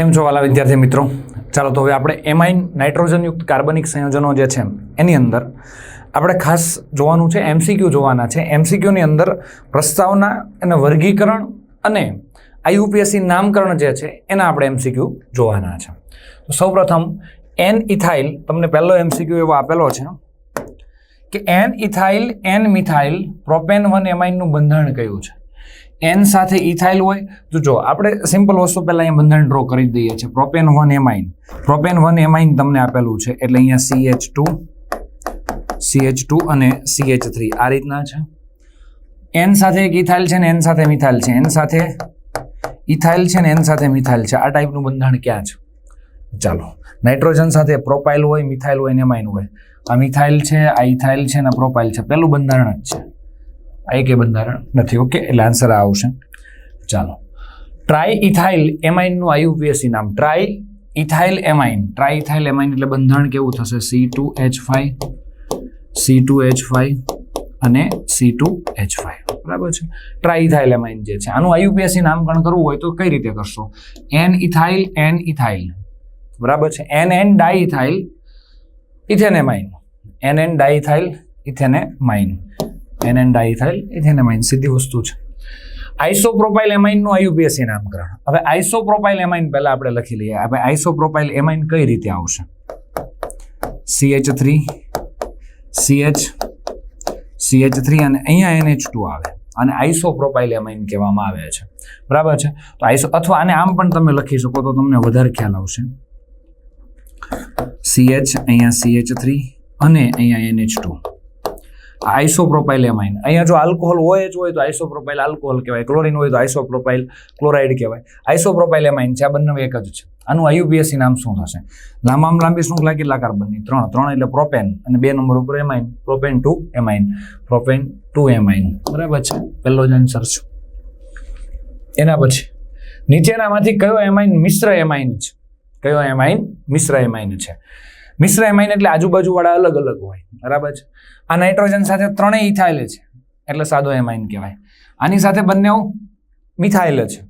કેમ છો વાલા વિદ્યાર્થી મિત્રો? ચાલો તો હવે આપણે એમાઇન નાઇટ્રોજનયુક્ત કાર્બનિક સંયોજનો જે છે એની અંદર આપણે ખાસ જોવાનું છે, એમસીક્યુ જોવાના છે. એમસીક્યુની અંદર પ્રસ્તાવના અને વર્ગીકરણ અને આઈયુપીએસસી નામકરણ જે છે એના આપણે એમસીક્યુ જોવાના છે. તો સૌપ્રથમ એન ઇથાઇલ, તમને પહેલો એમસીક્યુ એવો આપેલો છે કે N ethyl, N methyl propane one એમાઇનનું બંધારણ કયું છે? એન સાથે ઇથાઇલ હોય, તો જો આપણે સિમ્પલ વસ્તુ પહેલાં અહીંયા બંધારણ ડ્રો કરી દઈએ છીએ. Propane one amine propane one amine તમને આપેલું છે, એટલે અહીંયા C H two C H two અને સી એચ થ્રી આ રીતના છે. એન સાથે એક ઇથાઇલ છે ને એન સાથે મિથાઇલ છે. એન સાથે ઇથાઇલ છે ને એન સાથે મિથાઇલ છે. આ ટાઈપનું બંધારણ ક્યાં છે? ચાલો. નાઇટ્રોજન સાથે પ્રોપાઇલ હોય મિથાઇલ હોય ને એમાઇન હોય. આ મિથાઇલ છે, આ ઇથાઇલ છે ને પ્રોપાઇલ છે. પહેલું બંધારણ જ છે. આ એકે બંધારણ નથી, ઓકે? એટલે આન્સર આ આવશે. ચાલો. ટ્રાય ઇથાઇલ એમાઇનનું આયુપીએસસી નામ tri ethyl amine tri ethyl amine એટલે બંધારણ કેવું થશે? C two H five C two H five અને સી ટુ એચ ફાઈવ બરાબર છે? ટ્રાય ઇથાઇલ એમાઇન જે છે, આનું આયુપીએસસી નામકરણ કરવું હોય તો કઈ રીતે કરશો? એન ઇથાઇલ એન ઇથાઇલ બરાબર છે? N N di ethyl ethanamine N N di ethyl ethanamine N N diethyl ethanamine સીધી વસ્તુ છે. આઈસોપ્રોપાઇલ એમાઇનનું આયુપીએસસી નામકરણ. હવે આઈસોપ્રોપાઇલ એમાઇન પહેલાં આપણે લખી લઈએ. હવે આઈસોપ્રોપાઇલ એમાઇન કઈ રીતે આવશે? CH three CH CH three અને અહીંયા એનએચ ટુ આવે. અને આઈસોપ્રોપાઇલ એમાઇન કહેવામાં આવે છે. બરાબર છે? તો આઈસો અથવા આને આમ પણ તમે લખી શકો તો તમને વધારે ખ્યાલ આવશે. સીએચ અહીંયા સીએચ થ્રી અને અહીંયા એનએચ ટુ આઇસોપ્રોપાઇલ એમાઇન અહીંયા જો આલ્કોહોલ હોય જ હોય તો આઇસોપ્રોપાઇલ આલ્કોહોલ કહેવાય. ક્લોરિન હોય તો આઇસોપ્રોપાઇલ ક્લોરાઇડ કહેવાય. આઇસોપ્રોપાઇલ એમાઇન છે, આ બંને એક જ છે. આનું આયુપીએસસી નામ શું થશે? લાંબામાં લાંબી શૃંખલા કેટલા કાર્બનની ત્રણ. ત્રણ એટલે પ્રોપેન અને બે નંબર ઉપર amine propane two amine propane two amine બરાબર છે? પહેલો જ આન્સર છે. એના પછી, નીચેનામાંથી કયો એમાઇન મિશ્ર એમાઇન છે? કયો એમાઇન મિશ્ર એમાઇન છે? મિશ્ર એમાઇન એટલે આજુબાજુવાળા અલગ અલગ હોય, બરાબર છે? આ નાઇટ્રોજન સાથે ત્રણેય ઇથાઇલ છે, એટલે સાદો એમાઇન કહેવાય. આની સાથે બંને મિથાઇલ છે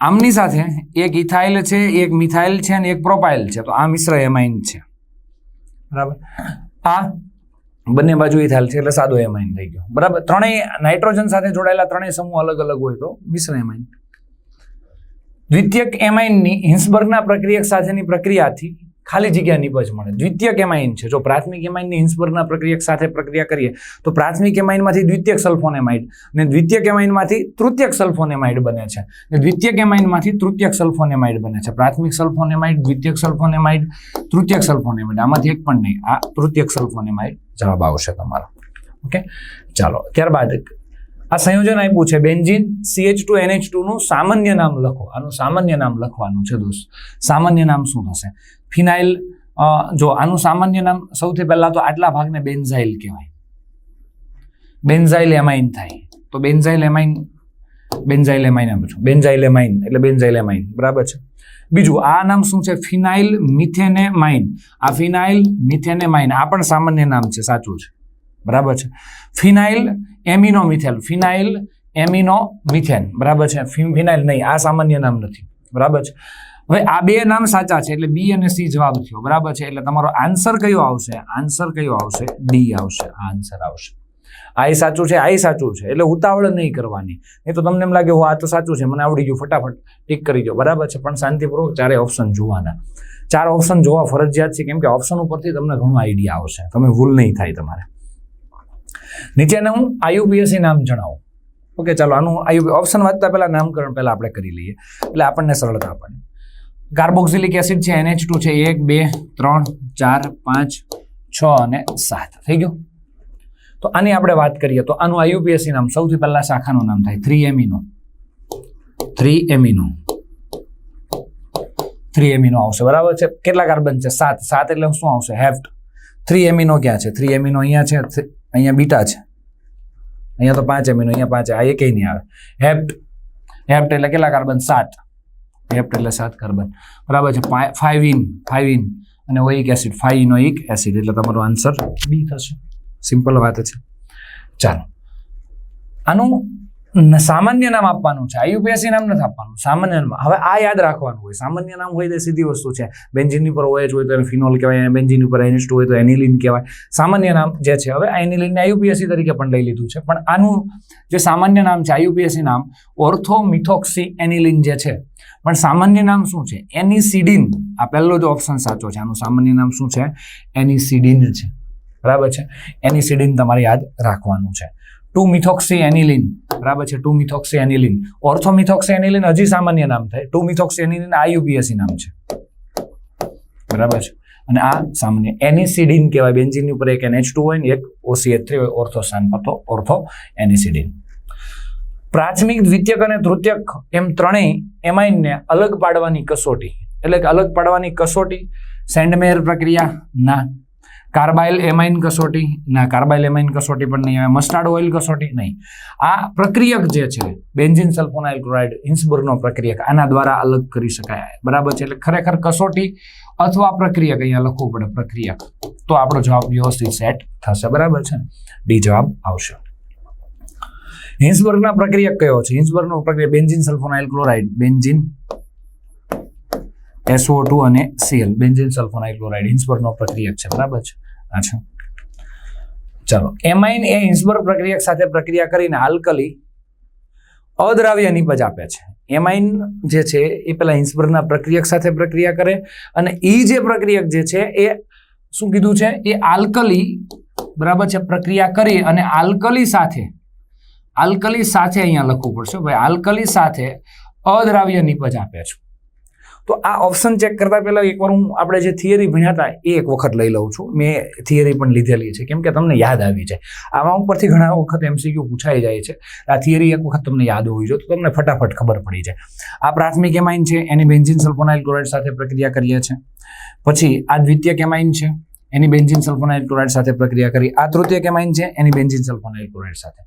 આમની સાથે એક ઇથાઇલ છે, એક મિથાઇલ છે અને એક પ્રોપાઇલ છે, તો આ મિશ્ર એમાઇન છે. બરાબર? આ બંને બાજુ ઇથાઇલ છે, એટલે સાદો એમાઇન થઈ ગયો. બરાબર? ત્રણેય નાઇટ્રોજન સાથે જોડાયેલા ત્રણેય સમૂહ અલગ અલગ હોય તો મિશ્ર એમાઇન દ્વિતીયક એમાઇનની હિન્સબર્ગના પ્રક્રિયક સાથેની પ્રક્રિયાથી ખાલી જગ્યા નિપજ મળે. દ્વિતીય એમાઇન છે. જો પ્રાથમિક એમાઇનની હિન્સબર્ગના પ્રક્રિયક સાથે પ્રક્રિયા કરીએ, તો પ્રાથમિક એમાઇનમાંથી દ્વિતીય સલ્ફોનેમાઇડ અને દ્વિતીય કેમાઇનમાંથી તૃતીય સલ્ફોનેમાઇડ બને છે. અને દ્વિતીય કેમાઇનમાંથી તૃતીય સલ્ફોનેમાઇડ બને છે. પ્રાથમિક સલ્ફોનેમાઇડ દ્વિતીય સલ્ફોનેમાઇડ તૃતીય સલ્ફોનેમાઇડ. આમાંથી એક પણ નહીં. આ તૃતીય સલ્ફોનેમાઇડ જવાબ આવશે તમારો. ઓકે? ચાલો. ત્યારબાદ આ સંયોજન આપ્યું છે. બેન્ઝીન સીએચ ટુ એનએચ ટુનું સામાન્ય નામ લખો. આનું સામાન્ય નામ લખવાનું છે દોસ્ત. સામાન્ય નામ શું થશે? ફિનાઇલ જો આનું સામાન્ય નામ સૌથી પહેલા તો આટલા ભાગને બેન્ઝાઇલ કહેવાય. બેન્ઝાઇલ એમાઇન થાય. તો બેન્ઝાઇલ એમાઇન બેન્ઝાઇલ એમાઇન આપું છું. બેન્ઝાઇલ એમાઇન, એટલે બેન્ઝાઇલ એમાઇન. બરાબર છે? બીજું, આ નામ શું છે? Phenyl methanamine. આ ફિનાઇલ મિથેનેમાઇન, આ પણ સામાન્ય નામ છે. સાચું છે. બરાબર છે? Phenyl amino methyl phenyl amino methane બરાબર છે? ફિનાઇલ નહીં, આ સામાન્ય નામ નથી, બરાબર છે? હવે આ બે નામ સાચા છે, એટલે બી અને સી જવાબ થયો, બરાબર છે? એટલે તમારો આન્સર કયો આવશે? આન્સર કયો આવશે? ડી આવશે, આ આન્સર આવશે. આ સાચું છે, આ સાચું છે, એટલે ઉતાવળ નહીં કરવાની. એ તો તમને એમ લાગે હું આ તો સાચું છે, મને આવડી ગયું, ફટાફટ ટીક કરી દો. બરાબર છે, પણ શાંતિપૂર્વક ચારે ઓપ્શન જોવાના. ચાર ઓપ્શન જોવા ફરજિયાત છે, કેમ કે ઓપ્શન ઉપરથી તમને ઘણો આઈડિયા આવશે, તમે ભૂલ નહીં થાય તમારે. નીચેનું આયુપીએસસી નામ જણાવું. ઓકે, ચાલો, આનું આયુ ઓપ્શન વાંચતા પહેલાં નામકરણ પહેલાં આપણે કરી લઈએ. એટલે આપણને સરળતા આપણને કાર્બોક્સિલિક એસિડ છે, એનએચ ટુ છે, એક, બે, ત્રણ, ચાર, પાંચ, છ અને સાત. થઈ ગયું? તો આની આપણે વાત કરીએ, તો આનું આયુપીએસસી નામ સૌથી પહેલાં શાખાનું નામ થાય three amino. Three amino. Three amino આવશે, બરાબર છે? કેટલા કાર્બન છે? સાત. સાત એટલે શું આવશે? હેફ્ટ થ્રી એમિનો ક્યાં છે? થ્રી એમિનો અહીંયા છે અહીંયા બીટા છે. અહીંયા તો પાંચ એમિનો અહીંયા પાંચ, આ એકેય નહીં આવે. હેપ્ટ હેપ્ટ એટલે કેટલા કાર્બન? સાત. હેપ્ટ એટલે સાત કાર્બન. બરાબર છે ફાઇવ ઇન ફાઇવ ઇન અને oic acid five enoic acid એટલે તમારો આન્સર બી થશે. સિમ્પલ વાત છે. ચાલો. આનું સામાન્ય નામ આપવાનું છે. આઈયુપીએસસી નામ નથી આપવાનું. સામાન્ય નામ. હવે આ યાદ રાખવાનું હોય. સામાન્ય નામ હોય તે સીધી વસ્તુ છે. બેન્જિનની ઉપર ઓએચ હોય તો એને ફિનોલ કહેવાય બેન્જિન ઉપર એનિસ્ટ હોય તો એનિલિન કહેવાય. સામાન્ય નામ જે છે, હવે એનિલિનને આઈયુપીએસસી તરીકે પણ લઈ લીધું છે. પણ આનું જે સામાન્ય નામ છે આઈયુપીએસસી નામ, ઓર્થોમિથોક્સી એનિલિન જે છે. પણ સામાન્ય નામ શું છે? એનિસિડિન. આ પહેલો જ ઓપ્શન સાચો છે. આનું સામાન્ય નામ શું છે? એનિસિડિન છે. બરાબર છે? એનિસિડિન તમારે યાદ રાખવાનું છે. ટુ મિથોક્સી એનિલિન બરાબર છે? Two methoxy aniline orthomethoxy aniline હજી સામાન્ય નામ થાય. ટુ મિથોક્સી એનિલિન આયુપીએસી નામ છે. બરાબર છે? અને આ સામાન્ય એનિસિડિન કહેવાય. બેન્ઝિનની ઉપર એક NH2 હોય ને એક OCH3 હોય ઓર્થો સ્થાન પર તો ઓર્થો એનિસિડિન પ્રાથમિક, દ્વિતીયક અને તૃતીયક એમ ત્રણેય એમાઇનને અલગ પાડવાની કસોટી. એટલે કે અલગ પાડવાની કસોટી સેન્ડમેર પ્રક્રિયા ના કાર્બાઇલ એમાઇન કસોટી? ના, કાર્બાઇલ એમાઇન કસોટી પણ નહીં આવે. મસ્ટાર્ડ ઓઇલ કસોટી નહીં. આ પ્રક્રિયક જે છે, બેન્ઝિન સલ્ફોનાઇલ ક્લોરાઇડ હિન્સબર્ગનો પ્રક્રિયક, આના દ્વારા અલગ કરી શકાય. બરાબર છે? એટલે ખરેખર કસોટી અથવા પ્રક્રિયક, અહીંયા લખવું પડે પ્રક્રિયક. તો આપણો જવાબ વ્યવસ્થિત સેટ થશે. બરાબર છે? ડી જવાબ આવશે. હિન્સબર્ગના પ્રક્રિયક કયો છે? હિન્સબર્ગનો પ્રક્રિયા benzene sulfonyl chloride. Benzene SO2 two અને સીએલ બેન્ઝિન સલ્ફોનાઇલ ક્લોરાઇડ હિન્સબર્ગનો પ્રક્રિયક છે. બરાબર છે? અચ્છા ચાલો એમાઇન એ હિન્સબર્ગ પ્રક્રિયક સાથે પ્રક્રિયા કરીને આલ્કલી અદ્રાવ્ય નિપજ આપે છે. એમાઇન જે છે એ પેલા હિન્સબર્ગના પ્રક્રિયક સાથે પ્રક્રિયા કરે અને એ જે પ્રક્રિયક જે છે એ શું કીધું છે? એ આલ્કલી બરાબર છે, પ્રક્રિયા કરી અને આલ્કલી સાથે આલ્કલી સાથે અહીંયા લખવું પડશે. ભાઈ આલ્કલી સાથે અદ્રાવ્ય નિપજ આપે છે. તો આ ઓપ્શન ચેક કરતા પહેલાં એકવાર હું આપણે જે થિયરી ભણ્યા હતા, એ એક વખત લઈ લઉં છું. મેં થિયરી પણ લીધેલી છે, કેમ કે તમને યાદ આવી છે આમાં ઉપરથી ઘણા વખત એમસીક્યુ પૂછાઈ જાય છે. આ થિયરી એક વખત તમને યાદ હોવી જોઈએ, તો તમને ફટાફટ ખબર પડી જાય. આ પ્રાથમિક એમાઇન છે, એની બેન્ઝિન સલ્ફોનાઇલ ક્લોરાઇડ સાથે પ્રક્રિયા કરીએ છીએ. પછી આ દ્વિતીય કેમાઇન છે, એની બેન્ઝિન સલ્ફોનાઇલ ક્લોરાઇડ સાથે પ્રક્રિયા કરી. આ તૃતીય કેમાઇન છે, એની બેન્ઝિન સલ્ફોનાઇલ ક્લોરાઇડ સાથે.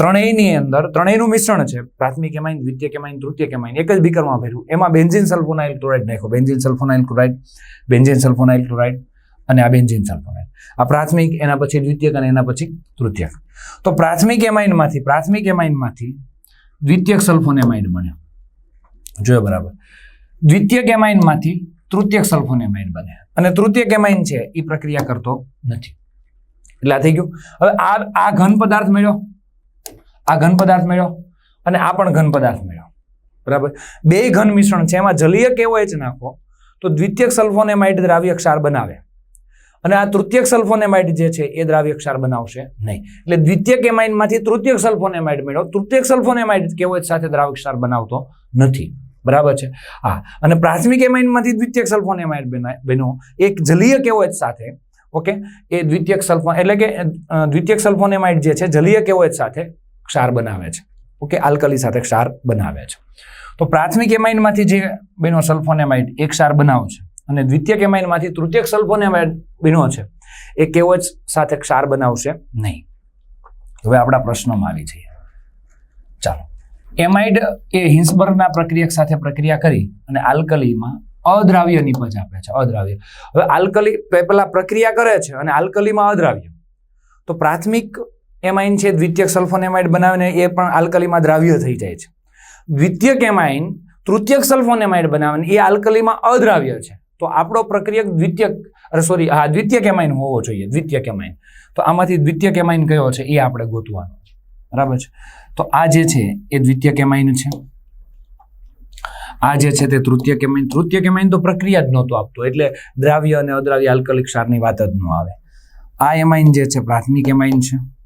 ત્રણેયની અંદર, ત્રણેયનું મિશ્રણ છે. પ્રાથમિક એમાઇન દ્વિતીય કેમાઇન તૃતીય કેમાઇન એક જ બીકરમાં ભર્યું. એમાં બેન્ઝિન સલ્ફોનાઇલ ક્લોરાઇડ નાખો benzene sulfonyl chloride, benzene sulfonyl chloride અને આ બેન્ઝિન સલ્ફોનાઇલ. આ પ્રાથમિક, એના પછી દ્વિતીયક અને એના પછી તૃતીયક. તો પ્રાથમિક એમાઇનમાંથી પ્રાથમિક એમાઇનમાંથી દ્વિતીયક સલ્ફોનેમાઇન બન્યો. જોયો બરાબર? દ્વિતીયક એમાઇનમાંથી તૃતીયક સલ્ફોનેમાઇન બને અને તૃતીયક એમાઇન છે એ પ્રક્રિયા કરતો નથી. એટલે આ થઈ ગયું. હવે આ આ ઘન પદાર્થ મળ્યો. આ ઘન પદાર્થ મેળ્યો અને આ પણ ઘન પદાર્થ મેળ્યો બરાબર? બે ઘન મિશ્રણ છે. એમાં જલીય કેવો એચ નાખો તો દ્વિતીયક સલ્ફોનેમાઇડ દ્રાવ્ય ક્ષાર બનાવે. અને આ તૃતીય સલ્ફોનેમાઇડ જે છે એ દ્રાવ્ય ક્ષાર બનાવશે નહીં. એટલે દ્વિતીય કેમાઇનમાંથી તૃતીય સલ્ફોનેમાઇડ મેળવો તૃતીય સલ્ફોનેમાઇડ કેવો એચ સાથે દ્રાવ્ય ક્ષાર બનાવતો નથી. બરાબર છે? હા. અને પ્રાથમિક એમાઇનમાંથી દ્વિતીયક સલ્ફોનેમાઇડ બન્યો એક જલીય કેવો એચ સાથે, ઓકે? એ દ્વિતીયક સલ્ફોન એટલે કે દ્વિતીય સલ્ફોનેમાઇડ જે છે, જલીય કેવો એચ સાથે ક્ષાર બનાવે છે. ઓકે, આલ્કલી સાથે ક્ષાર બનાવે છે. તો પ્રાથમિક એમાઇનમાંથી જે બેનો સલ્ફોનેમાઇડ એક ક્ષાર બનાવશે અને દ્વિતીયક એમાઇનમાંથી તૃતીયક સલ્ફોનેમાઇડ બેનો છે, એ કેવો જ સાથે ક્ષાર બનાવશે નહીં. હવે આપણા પ્રશ્નોમાં આવી જઈએ. ચાલો. એમાઇડ એ હિન્સબર્ગના પ્રક્રિયક સાથે પ્રક્રિયા કરી અને આલ્કલીમાં અદ્રાવ્ય નિપજ આપે છે, અદ્રાવ્ય. હવે આલ્કલી પહેલા પ્રક્રિયા કરે છે અને આલ્કલીમાં અદ્રાવ્ય. તો પ્રાથમિક એમાઇન છે, દ્વિતીયક સલ્ફોનેમાઇડ બનાવીને એ પણ આલ્કલીમાં દ્રાવ્ય થઈ જાય છે. દ્વિતીયક એમાઇન તૃતીયક સલ્ફોનેમાઇડ બનાવીને એ આલ્કલીમાં અદ્રાવ્ય છે. તો આપણો પ્રક્રિયક દ્વિતીયક સોરી હા, દ્વિતીયક એમાઇન હોવો જોઈએ, દ્વિતીયક એમાઇન તો આમાંથી દ્વિતીયક એમાઇન કયો છે, એ આપણે ગોતવાનો બરાબર છે? તો આ જે છે, એ દ્વિતીયક એમાઇન છે. આ જે છે, તે તૃતીય કેમાઇન તૃતીય કેમાઇન તો પ્રક્રિયા જ નહોતું આપતું, એટલે દ્રાવ્ય અને અદ્રાવ્ય આલ્કલિક ક્ષારની વાત જ ન આવે. આ એમાઇન જે છે, પ્રાથમિક એમાઇન છે.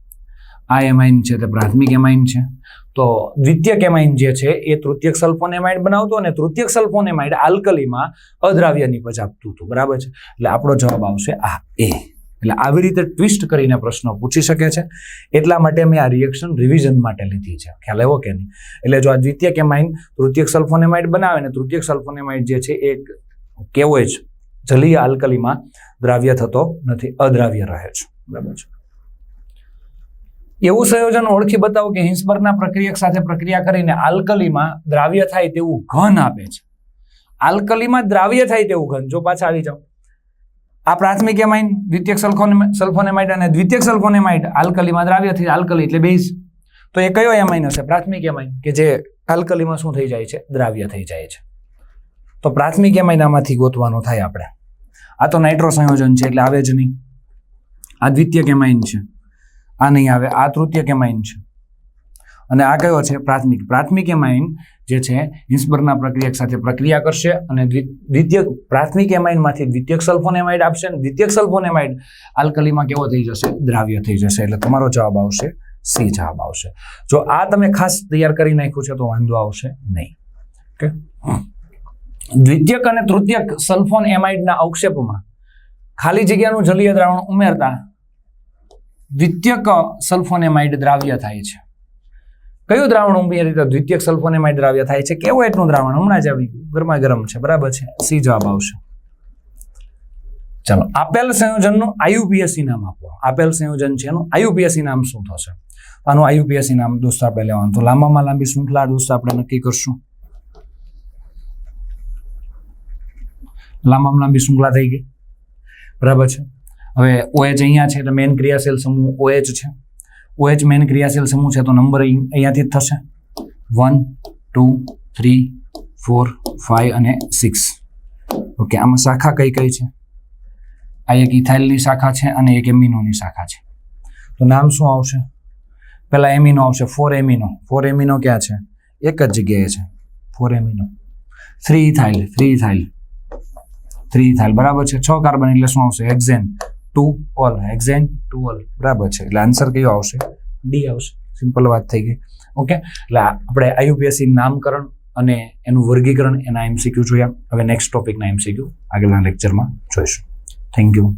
આ એમાઇન છે તે પ્રાથમિક એમાઇન છે. તો દ્વિતીયક એમાઇન જે છે એ તૃતીયક સલ્ફોનેમાઇડ બનાવતો અને તૃતીયક સલ્ફોનેમાઇડ આલ્કલીમાં અદ્રાવ્ય નિપજ આપતું હતું. બરાબર છે? એટલે આપણો જવાબ આવશે આ એ. એટલે આવી રીતે ટ્વિસ્ટ કરીને પ્રશ્નો પૂછી શકે છે. એટલા માટે મેં આ રિએક્શન રિવિઝન માટે લીધી છે. ખ્યાલ એવો કે નહીં? એટલે જો આ દ્વિતીયક એમાઇન તૃતીયક સલ્ફોનેમાઇડ બનાવે ને તૃતીયક સલ્ફોનેમાઇડ જે છે એ કેવો જ જલીય આલ્કલીમાં દ્રાવ્ય થતો નથી, અદ્રાવ્ય રહે છે. બરાબર છે? એવું સંયોજન ઓળખી બતાવો કે હિન્સબર્ગના પ્રક્રિયક સાથે પ્રક્રિયા કરીને આલ્કલીમાં દ્રાવ્ય થાય તેવું ઘન આપે છે. આલ્કલીમાં દ્રાવ્ય થાય તેવું ઘન. જો પાછા આવી જાઓ. આ પ્રાથમિક એમાઇન દ્વિતીય સલ્ફોનેમાઇડ અને દ્વિતીય સલ્ફોનેમાઇડ આલ્કલીમાં દ્રાવ્ય થઈ આલ્કલી એટલે બેઝ. તો એ કયો એમાઇન હશે? પ્રાથમિક એમાઇન કે જે આલ્કલીમાં શું થઈ જાય છે? દ્રાવ્ય થઈ જાય છે. તો પ્રાથમિક એમાઇન આમાંથી ગોતવાનો થાય આપણે. આ તો નાઇટ્રો સંયોજન છે એટલે આવે જ નહીં. આ દ્વિતીયક કેમાઇન છે. આ નહીં આવે, આ તૃતીયક માઇન છે. અને આ કયો છે? પ્રાથમિક. પ્રાથમિક એમાઇન જે છે હિન્સબર્ગના પ્રક્રિયક સાથે પ્રક્રિયા કરશે અને દ્વિતીય પ્રાથમિક એમાઇનમાંથી દ્વિતીય સલ્ફોનેમાઇડ આપશે અને દ્વિતીય સલ્ફોનેમાઇડ આલ્કલીમાં કેવો થઈ જશે? દ્રાવ્ય થઈ જશે. એટલે તમારો જવાબ આવશે સી જવાબ આવશે. જો આ તમે ખાસ તૈયાર કરી નાખ્યું છે તો વાંધો આવશે નહીં. ઓકે? દ્વિતીયક અને તૃતીયક સલ્ફોન એમાઇડના અવક્ષેપમાં ખાલી જગ્યાનું જલીય દ્રાવણ ઉમેરતા દ્વિતીયક સલ્ફોનેમાઇડ દ્રાવ્ય થાય છે. કયું દ્રાવણ ઉમેરી તો દ્વિતીયક સલ્ફોનેમાઇડ દ્રાવ્ય થાય છે? કેવું એટલું દ્રાવણ? હમણાં જ આવી ગયું. ગરમા ગરમ છે. બરાબર છે? સી જવાબ આવશે. ચાલો, આપેલ સંયોજનનું આયુપીએસસી નામ આપો. આપેલ સંયોજન છે એનું. આયુપીએસસી નામ શું થશે? આનું આયુપીએસસી નામ દોસ્તો આપણે લેવાનું. તો લાંબામાં લાંબી શૃંખલા દોસ્તો આપણે નક્કી કરશું. લાંબામાં લાંબી શૃંખલા થઈ ગઈ. બરાબર છે? હવે ઓએચ અહીંયા છે એટલે મેન ક્રિયાશીલ સમૂહ ઓએચ છે. ઓએચ મેન ક્રિયાશીલ સમૂહ છે તો નંબર અહીં- અહીંયાથી જ થશે. One two three four five અને સિક્સ ઓકે આમાં શાખા કઈ કઈ છે? આ એક ઇથાઇલની શાખા છે અને એક એમિનોની શાખા છે. તો નામ શું આવશે? પહેલાં એમિનો આવશે. ફોર એમિનો ફોર એમિનો ક્યાં છે? એક જ જગ્યાએ છે. Four amino three ethyl three ethyl three ethyl બરાબર છે? છ કાર્બન એટલે શું આવશે? Hexane two ol hexane two ol. બરાબર છે. એટલે આન્સર કયો આવશે? ડી આવશે. સિમ્પલ વાત થઈ ગઈ. ઓકે એટલે આપણે આઈયુપીએસસી નામકરણ અને એનું વર્ગીકરણ એના એમસીક્યુ જોયા. હવે નેક્સ્ટ ટોપિકના એમસીક્યુ આગળના લેક્ચરમાં જોઈશું. Thank you